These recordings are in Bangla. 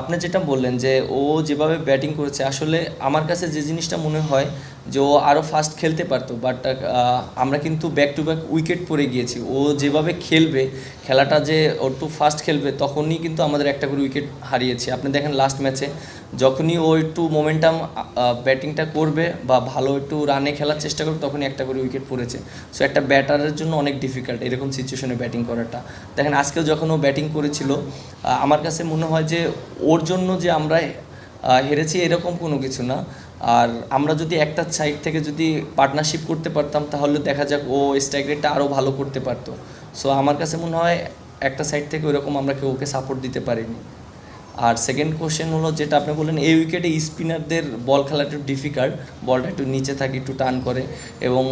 আপনি যেটা বললেন যে ও যেভাবে ব্যাটিং করেছে, আসলে আমার কাছে যে জিনিসটা মনে হয় যে ও আরও ফাস্ট খেলতে পারতো বাট আমরা কিন্তু ব্যাক টু ব্যাক উইকেট পড়ে গিয়েছি। ও যেভাবে খেলবে, খেলাটা যে ও একটু ফাস্ট খেলবে, তখনই কিন্তু আমাদের একটা করে উইকেট হারিয়েছি। আপনি দেখেন লাস্ট ম্যাচে যখনই ও একটু মোমেন্টাম ব্যাটিংটা করবে বা ভালো একটু রানে খেলার চেষ্টা করবে, তখনই একটা করে উইকেট পড়েছে। সো একটা ব্যাটারের জন্য অনেক ডিফিকাল্ট এরকম সিচুয়েশনে ব্যাটিং করাটা। দেখেন, আজকেও যখন ও ব্যাটিং করেছিল আমার কাছে মনে হয় যে ওর জন্য যে আমরা হেরেছি এরকম কোনো কিছু না। আর আমরা যদি একটা সাইড থেকে যদি পার্টনারশিপ করতে পারতাম, তাহলে দেখা যাক ও স্ট্রাইক রেটটা আরও ভালো করতে পারতো। সো আমার কাছে মনে হয় একটা সাইড থেকে ওইরকম আমরা কেউ ওকে সাপোর্ট দিতে পারিনি। আর সেকেন্ড কোশ্চেন হলো যেটা আপনি বললেন, এই উইকেটে স্পিনারদের বল খেলা একটু ডিফিকাল্ট বলটা একটু নিচে থাকে, একটু টান করে। এবং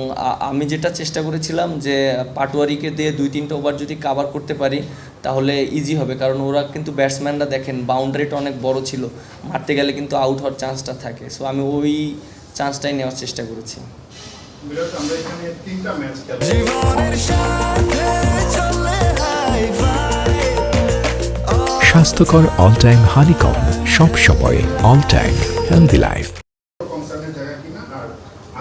আমি যেটা চেষ্টা করেছিলাম যে, পাটোয়ারিকে দিয়ে দুই তিনটা ওভার যদি কাভার করতে পারি তাহলে ইজি হবে কারণ ওরা কিন্তু ব্যাটসম্যানরা দেখেন বাউন্ডারিটা অনেক বড় ছিল। মারতে গেলে কিন্তু আউট হওয়ার চান্সটা থাকে। সো আমি ওই চান্সটাই নেওয়ার চেষ্টা করেছি। আমরা এখানে তিনটা ম্যাচ জীবনের সাথে চলে স্বাস্থ্যকর অল টাইম হানিকম সব সময় অল টাইম হেলদি লাইফ কনসার্নের জায়গা কিনা? আর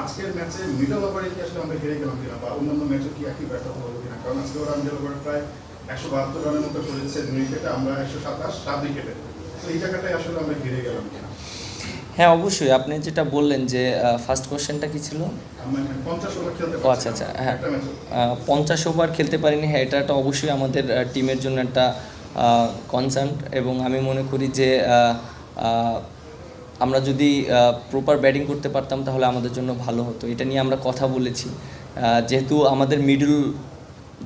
আজকের ম্যাচে মিডল ওভারে কি আসলে আমরা হেরে গেলাম কিনা? বা অন্যান্য ম্যাচে কি একই ব্যর্থতা হলো কিনা? কারণ আজকে ওরা মিডল ওভারে প্রায় একশো বাহাত্তর রানের মতো করেছে দুই উইকেটে আমরা একশো সাতাশ সাত উইকেটে। তো এই জায়গাটায় আসলে আমরা হেরে গেলাম হ্যাঁ অবশ্যই। আপনি যেটা বললেন যে ফার্স্ট কোশ্চেনটা কি ছিল? ও আচ্ছা আচ্ছা হ্যাঁ। পঞ্চাশ ওভার খেলতে পারিনি। হ্যাঁ এটা একটা অবশ্যই আমাদের টিমের জন্য একটা কনসার্ন এবং আমি মনে করি যে আমরা যদি প্রপার ব্যাটিং করতে পারতাম তাহলে আমাদের জন্য ভালো হতো। এটা নিয়ে আমরা কথা বলেছি। যেহেতু আমাদের মিডল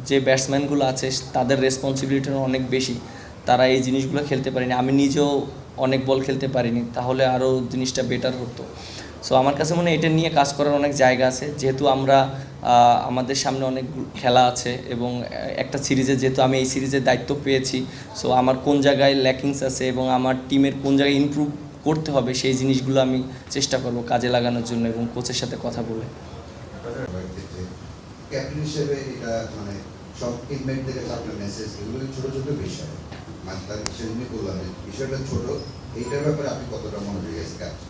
যে ব্যাটসম্যানগুলো আছে, তাদের রেসপন্সিবিলিটি অনেক বেশি। তারা এই জিনিসগুলো খেলতে পারেনি। আমি নিজেও অনেক বল খেলতে পারিনি, তাহলে আরও জিনিসটা বেটার হতো। সো আমার কাছে মনে হয় এটা নিয়ে কাজ করার অনেক জায়গা আছে। যেহেতু আমরা আমাদের সামনে অনেক খেলা আছে এবং একটা সিরিজে যেহেতু আমি এই সিরিজের দায়িত্ব পেয়েছি সো আমার কোন জায়গায় ল্যাকিংস আছে এবং আমার টিমের কোন জায়গায় ইমপ্রুভ করতে হবে, সেই জিনিসগুলো আমি চেষ্টা করব কাজে লাগানোর জন্য এবং কোচের সাথে কথা বলে। ক্যাপ্টেন হিসেবে এটা মানে সব টিমমেটদের কাছে আপনার মেসেজ এগুলো ছোট ছোট বিষয়। মানে তার সেজন্য বললাম বিষয়টা ছোট, এইটার ব্যাপারে আপনি কতটা মনোযোগী আছে ক্যাপ্টেন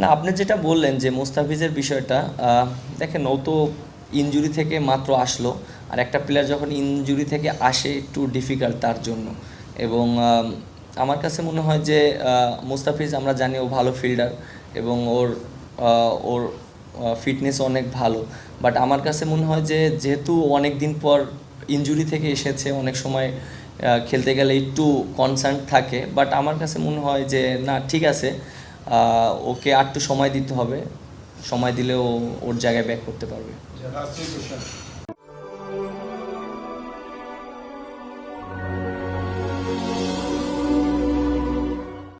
না, আপনি যেটা বললেন যে মোস্তাফিজের বিষয়টা দেখেন ও তো ইনজুরি থেকে মাত্র আসলো, আর একটা প্লেয়ার যখন ইনজুরি থেকে আসে একটু ডিফিকাল্ট তার জন্য। এবং আমার কাছে মনে হয় যে মোস্তাফিজ আমরা জানি ও ভালো ফিল্ডার এবং ওর ওর ফিটনেস অনেক ভালো। বাট আমার কাছে মনে হয় যে, যেহেতু অনেক দিন পর ইঞ্জুরি থেকে এসেছে, অনেক সময় খেলতে গেলে একটু কনসার্ন থাকে। বাট আমার কাছে মনে হয় যে, না, ঠিক আছে ওকে আর একটু সময় দিতে হবে। সময় দিলে ও ওর জায়গায় ব্যাক করতে পারবে। কোশ্চেন